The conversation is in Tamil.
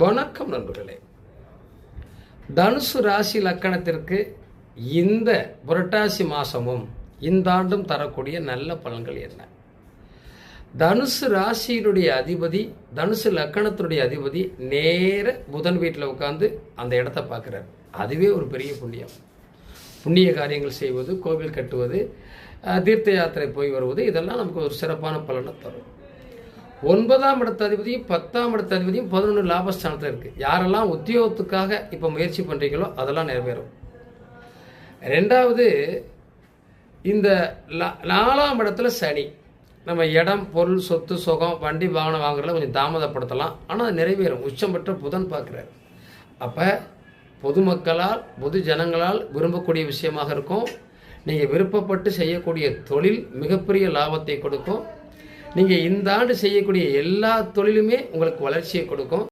வணக்கம் நண்பர்களே. தனுசு ராசி லக்கணத்திற்கு இந்த புரட்டாசி மாதமும் இந்த ஆண்டும் தரக்கூடிய நல்ல பலன்கள் என்ன? தனுசு ராசியினுடைய அதிபதி தனுசு லக்கணத்தினுடைய அதிபதி நேர புதன் வீட்டில் உட்காந்து அந்த இடத்த பார்க்குறாரு. அதுவே ஒரு பெரிய புண்ணியம். புண்ணிய காரியங்கள் செய்வது கோவில் கட்டுவது தீர்த்த யாத்திரை போய் வருவது இதெல்லாம் நமக்கு ஒரு சிறப்பான பலனை தரும். ஒன்பதாம் இடத்த அதிபதியும் பத்தாம் இடத்த அதிபதியும் பதினொன்று லாபஸ்தானத்தில் இருக்குது யாரெல்லாம் உத்தியோகத்துக்காக இப்போ முயற்சி பண்ணுறீங்களோ அதெல்லாம் நிறைவேறும். ரெண்டாவது இந்த லா- நாலாம் இடத்துல சனி. நம்ம இடம் பொருள் சொத்து சுகம் வண்டி வாகனம் வாங்குறதுல கொஞ்சம் தாமதப்படுத்தலாம். ஆனால் அது நிறைவேறும். உச்சம் பெற்ற புதன் பார்க்குறாரு. அப்போ பொதுமக்களால் பொது ஜனங்களால் விரும்பக்கூடிய விஷயமாக இருக்கும். நீங்கள் விருப்பப்பட்டு செய்யக்கூடிய தொழில் மிகப்பெரிய லாபத்தை கொடுக்கும். நீங்கள் இந்த ஆண்டு செய்யக்கூடிய எல்லா தொழிலுமே உங்களுக்கு வளர்ச்சியை கொடுக்கும்.